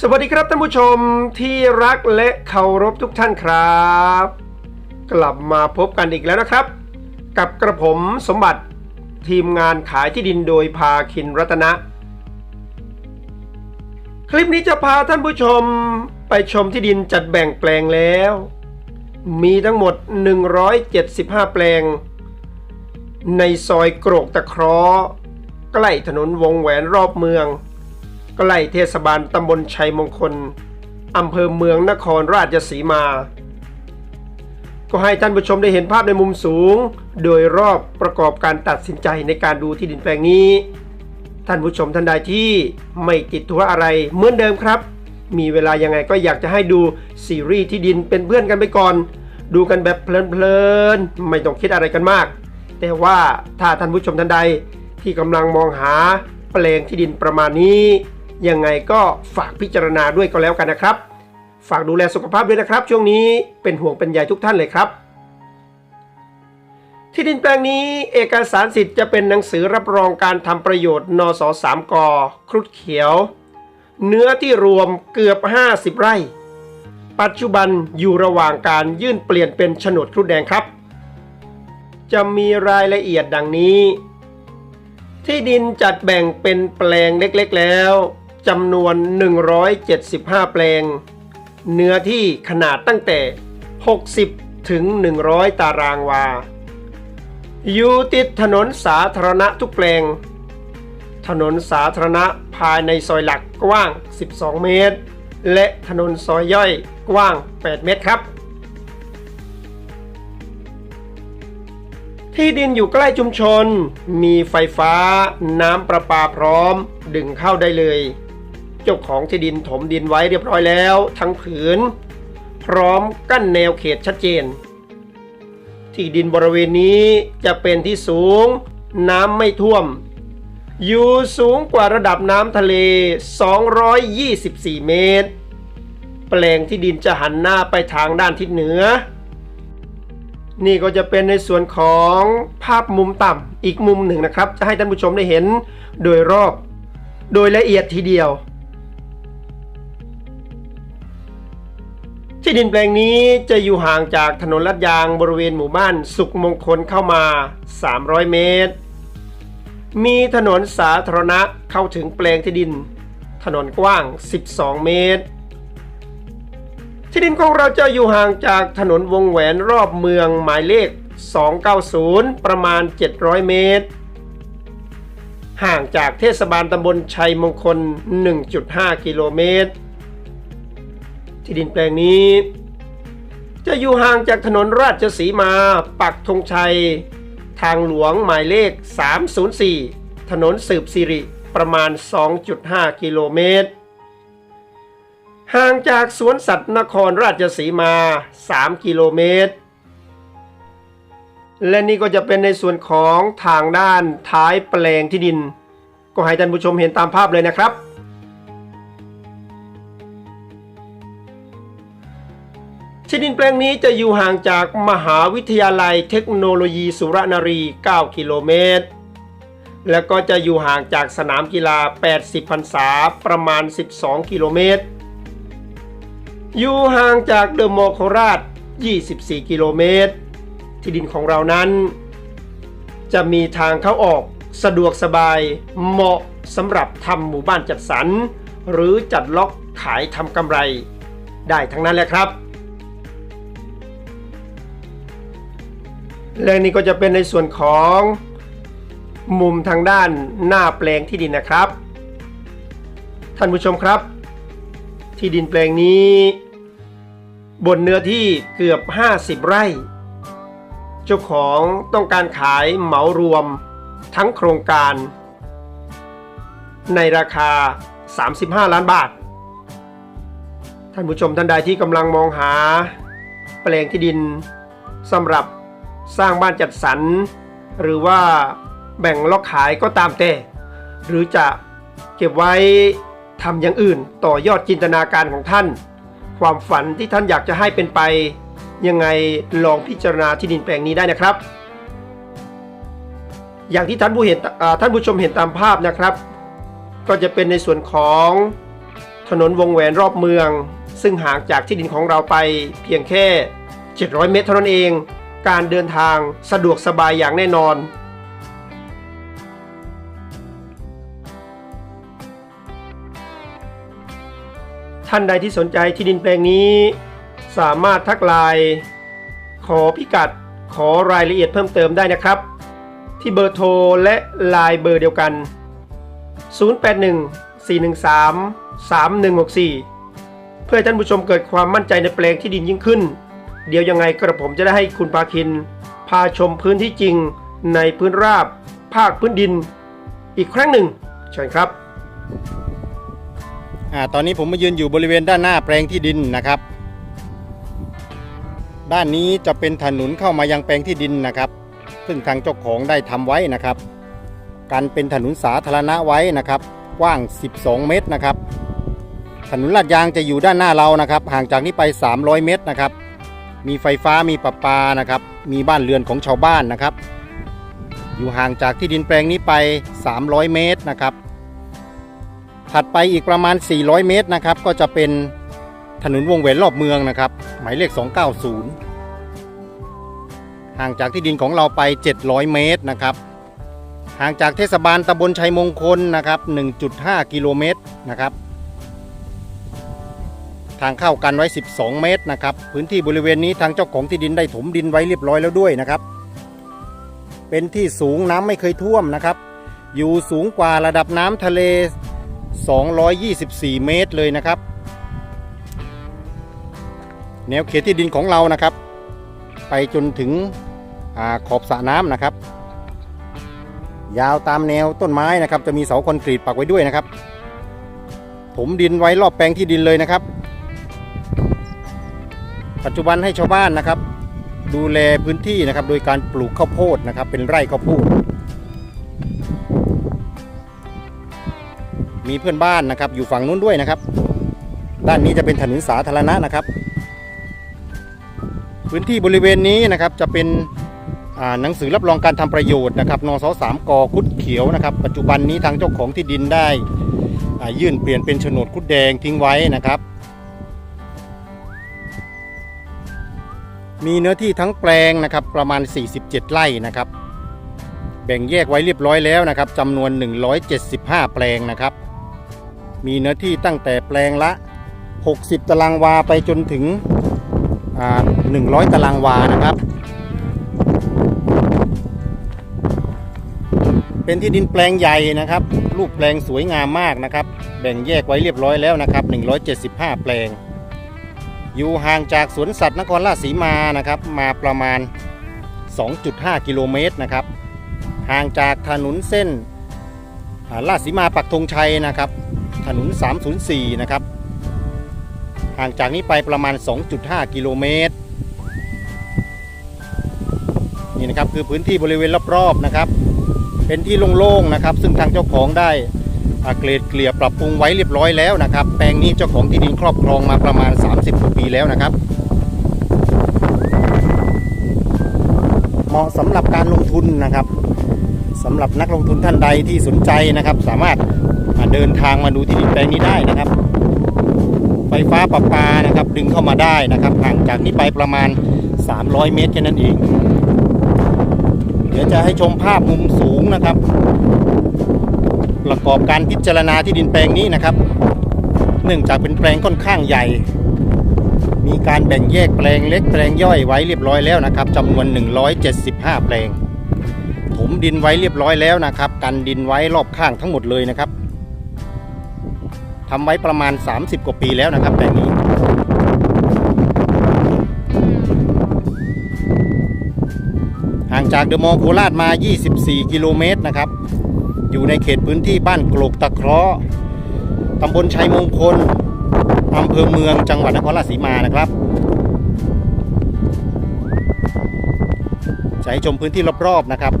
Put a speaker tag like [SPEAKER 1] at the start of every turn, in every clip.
[SPEAKER 1] สวัสดีครับท่านผู้ชมที่รักและเคารพทุกท่านครับ กลับมาพบกันอีกแล้วนะครับ กับกระผมสมบัติทีมงานขายที่ดินโดยพาคินรัตนะ คลิปนี้จะพาท่านผู้ชมไปชมที่ดินจัดแบ่งแปลงแล้ว มีทั้งหมด 175 แปลง ในซอยโกรกตะเคราะห์ใกล้ถนนวงแหวนรอบเมือง ใกล้เทศบาลตำบลชัยมงคลอำเภอเมืองนครราชสีมา ก็ให้ท่านผู้ชมได้เห็นภาพในมุมสูง โดยรอบประกอบการตัดสินใจในการดูที่ดินแปลงนี้ ท่านผู้ชมท่านใดที่ไม่ติดธุระอะไรเหมือนเดิมครับ มีเวลายังไงก็อยากจะให้ดูซีรีส์ที่ดินเป็นเพื่อนกันไปก่อน ดูกันแบบเพลินๆไม่ต้องคิดอะไรกันมาก แต่ว่าถ้าท่านผู้ชมท่านใดที่กำลังมองหาแปลงที่ดินประมาณนี้ ยังไงก็ฝากพิจารณาด้วยก็แล้วกันนะครับ ฝากดูแลสุขภาพด้วยนะครับ ช่วงนี้เป็นห่วงเป็นใยทุกท่านเลยครับ ที่ดินแปลงนี้เอกสารสิทธิ์จะเป็นหนังสือรับรองการทำประโยชน์นสสามกครุฑเขียว เนื้อที่รวมเกือบ 50 ไร่ ปัจจุบันอยู่ระหว่างการยื่นเปลี่ยนเป็นโฉนดครุฑแดงครับ จะมีรายละเอียดดังนี้ที่ดินจัดแบ่งเป็นแปลงเล็กๆแล้ว จำนวน 175 แปลง เนื้อที่ขนาดตั้งแต่ 60 ถึง 100 ตารางวา อยู่ติดถนนสาธารณะทุกแปลง ถนนสาธารณะภายในซอยหลักกว้าง 12 เมตร และถนนซอยย่อยกว้าง 8 เมตรครับ ที่ดินอยู่ใกล้ชุมชน มีไฟฟ้า น้ำประปาพร้อม ดึงเข้าได้เลย เจ้าของที่ดินถมดินไว้เรียบร้อยแล้ว ทั้งผืน พร้อมกั้นแนวเขตชัดเจน ที่ดินบริเวณนี้จะเป็นที่สูง น้ำไม่ท่วม อยู่สูงกว่าระดับน้ำทะเล 224 เมตร แปลงที่ดินจะหันหน้าไปทางด้านทิศเหนือ นี่ก็จะเป็นในส่วนของภาพมุมต่ำอีกมุมหนึ่งนะครับ จะให้ท่านผู้ชมได้เห็นโดยรอบโดยละเอียดทีเดียว ที่ดินแปลงนี้จะอยู่ห่างจากถนนลาดยางบริเวณหมู่บ้านสุขมงคลเข้ามา 300 เมตร มีถนนสาธารณะเข้าถึงแปลงที่ดิน ถนนกว้าง 12 เมตร ที่ดินของเราจะอยู่ห่างจากถนนวงแหวนรอบเมืองหมายเลข 290 ประมาณ 700 เมตร ห่างจากเทศบาลตำบลชัยมงคล 1.5 กิโลเมตร ที่ดินแปลงนี้ จะอยู่ห่างจากถนนราชสีมาปักธงชัย ทางหลวงหมายเลข 304 ถนนสืบสิริประมาณ 2.5 กิโลเมตร ห่างจากสวนสัตว์นครราชสีมา 3 กิโลเมตร และนี่ก็จะเป็นในส่วนของทางด้านท้ายแปลงที่ดิน ก็ให้ท่านผู้ชมเห็นตามภาพเลยนะครับ ที่ดินแปลงนี้จะอยู่ห่างจากมหาวิทยาลัยเทคโนโลยีสุรนารี 9 กิโลเมตร และก็จะอยู่ห่างจากสนามกีฬา 80พรรษาประมาณ 12 กิโลเมตร อยู่ห่างจากเดอะมอลโคราช 24 กิโลเมตร ที่ดินของเรานั้น จะมีทางเข้าออกสะดวกสบายเหมาะสำหรับทำหมู่บ้านจัดสรร หรือจัดล็อกขายทำกำไร ได้ทั้งนั้นแหละครับ และนี่ก็จะเป็นในส่วนของมุมทางด้านหน้าแปลงที่ดินนะครับ ท่านผู้ชมครับ ที่ดินแปลงนี้ บนเนื้อที่เกือบ 50 ไร่ เจ้าของต้องการขายเหมารวมทั้งโครงการ ในราคา 35 ล้านบาท ท่านผู้ชมท่านใดที่กำลังมองหา แปลงที่ดินสำหรับ สร้างบ้านจัดสรร หรือว่าแบ่งล็อกขายก็ตามแต่ หรือจะเก็บไว้ทำอย่างอื่นต่อยอดจินตนาการของท่าน ความฝันที่ท่านอยากจะให้เป็นไป ยังไงลองพิจารณาที่ดินแปลงนี้ได้นะครับ อย่างที่ท่านผู้เห็นท่านผู้ชมเห็นตามภาพนะครับ ก็จะเป็นในส่วนของถนนวงแหวนรอบเมือง ซึ่งห่างจากที่ดินของเราไปเพียงแค่ 700 เมตรเท่านั้นเอง การเดินทางสะดวกสบายอย่างแน่นอน ท่านใดที่สนใจที่ดินแปลงนี้ สามารถทักไลน์ขอพิกัดขอรายละเอียดเพิ่มเติมได้นะครับ ที่เบอร์โทรและไลน์เบอร์เดียวกัน 081 413 3164 เพื่อให้ท่านผู้ชมเกิดความมั่นใจในแปลงที่ดินยิ่งขึ้น เดี๋ยวยังไงกระผมจะได้ให้คุณพาคิน พาชมพื้นที่จริงในพื้นราบ ภาคพื้นดิน อีกครั้งหนึ่งเชิญครับ
[SPEAKER 2] อ่าตอนนี้ผมมายืนอยู่บริเวณด้านหน้าแปลงที่ดินนะครับ ด้านนี้จะเป็นถนนเข้ามายังแปลงที่ดินนะครับ ซึ่งทางเจ้าของได้ทำไว้นะครับการเป็นถนนสาธารณะไว้นะครับ กว้าง 12 เมตรนะครับ ถนนลาดยางจะอยู่ด้านหน้าเรานะครับ ห่างจากนี้ไป 300 เมตรนะครับ มีไฟฟ้ามีประปานะครับ มีบ้านเรือนของชาวบ้านนะครับ อยู่ห่างจากที่ดินแปลงนี้ไป 300 เมตรนะครับ ถัดไปอีกประมาณ 400 เมตรนะครับ ก็จะเป็นถนนวงแหวนรอบเมืองนะครับ หมายเลข 290 ห่างจากที่ดินของเราไป 700 เมตรนะครับ ห่างจากเทศบาลตำบลชัยมงคลนะครับ 1.5 กิโลเมตรนะครับ ทางเข้ากันไว้ 12 เมตรนะครับ พื้นที่บริเวณนี้ทางเจ้าของที่ดินได้ถมดินไว้เรียบร้อยแล้วด้วยนะครับ เป็นที่สูงน้ำไม่เคยท่วมนะครับ อยู่สูงกว่าระดับน้ำทะเล 224 เมตรเลยนะครับ แนวเขตที่ดินของเรานะครับ ไปจนถึงอขอบสระน้ำนะครับ ยาวตามแนวต้นไม้นะครับ จะมีเสาคอนกรีตปักไว้ด้วยนะครับถมดินไว้รอบแปลงที่ดินเลยนะครับ ปัจจุบันให้ชาวบ้านนะครับ ดูแลพื้นที่นะครับ โดยการปลูกข้าวโพดนะครับ เป็นไร่ข้าวโพดมีเพื่อนบ้านนะครับ อยู่ฝั่งนู้นด้วยนะครับ ด้านนี้จะเป็นถนนสาธารณะนะครับ พื้นที่บริเวณนี้นะครับจะเป็นหนังสือรับรองการทำประโยชน์นะครับนสสามกคุดเขียวนะครับ ปัจจุบันนี้ทางเจ้าของที่ดินได้ยื่นเปลี่ยนเป็นโฉนดคุดแดงทิ้งไว้นะครับ มีเนื้อที่ทั้งแปลงนะครับประมาณ 47 ไร่นะครับ แบ่งแยกไว้เรียบร้อยแล้วนะครับจำนวน 175 แปลงนะครับ มีเนื้อที่ตั้งแต่แปลงละ 60 ตารางวาไปจนถึงอ่า100 ตารางวานะครับ เป็นที่ดินแปลงใหญ่นะครับ รูปแปลงสวยงามมากนะครับ แบ่งแยกไว้เรียบร้อยแล้วนะครับ 175 แปลง อยู่ห่างจากสวนสัตว์นครราชสีมานะครับ มาประมาณ 2.5 กิโลเมตรนะครับ ห่างจากถนนเส้นอ่าลาดสีมาปักธงชัยนะครับ ถนน 304 นะครับ ห่างจากนี้ไปประมาณ 2.5 กิโลเมตร นี่นะครับคือพื้นที่บริเวณรอบๆนะครับ เป็นที่โล่งๆนะครับ ซึ่งทางเจ้าของได้ เกรดเกลี่ยปรับปรุงไว้เรียบร้อยแล้วนะครับ แปลงนี้เจ้าของที่ดินครอบครองมาประมาณ 30กว่าปีแล้วนะครับ เหมาะสำหรับการลงทุนนะครับสำหรับนักลงทุนท่านใดที่สนใจนะครับ สามารถาเดินทางมาดูที่ดินแปลงนี้ได้นะครับ ไฟฟ้าประปานะครับ ดึงเข้ามาได้นะครับห่างจากนี้ไปประมาณ 300 เมตรแค่นั้นเอง เดี๋ยวจะให้ชมภาพมุมสูงนะครับ ประกอบการพิจารณาที่ดินแปลงนี้นะครับ เนื่องจากเป็นแปลงค่อนข้างใหญ่ มีการแบ่งแยกแปลงเล็กแปลงย่อยไว้เรียบร้อยแล้วนะครับจำนวน 175 แปลง ถมดินไว้เรียบร้อยแล้วนะครับ กันดินไว้รอบข้างทั้งหมดเลยนะครับทำไว้ประมาณ 30 กว่าปีแล้วนะครับแปลงนี้ห่างจากเดอะมอลล์โคราชมา 24 กิโลเมตรนะครับ อยู่ในเขตพื้นที่บ้านกรกตะเคราะห์ตำบลชัยมงคลอำเภอเมืองจังหวัดนครราชสีมานะครับจะให้ชมพื้นที่รอบๆนะครับ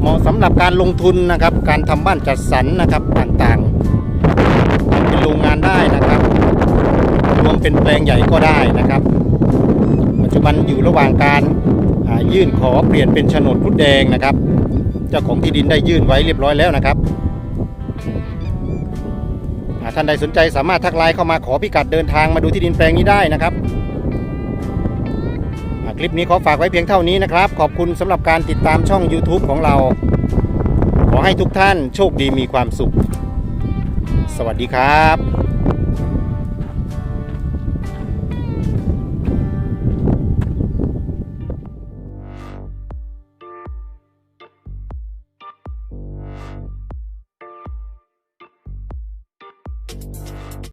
[SPEAKER 2] เหมาะสำหรับการลงทุนนะครับ การทำบ้านจัดสรรนะครับต่างๆทำเป็นโรงงานได้นะครับ รวมเป็นแปลงใหญ่ก็ได้นะครับ ปัจจุบันอยู่ระหว่างการยื่นขอเปลี่ยนเป็นโฉนดคุดแดงนะครับ เจ้าของที่ดินได้ยื่นไว้เรียบร้อยแล้วนะครับท่านใดสนใจสามารถทักไลน์เข้ามาขอพิกัดเดินทางมาดูที่ดินแปลงนี้ได้นะครับคลิปนี้ขอฝากไว้เพียงเท่านี้นะครับ ขอบคุณสำหรับการติดตามช่อง YouTube ของเรา ขอให้ทุกท่านโชคดีมีความสุข สวัสดีครับ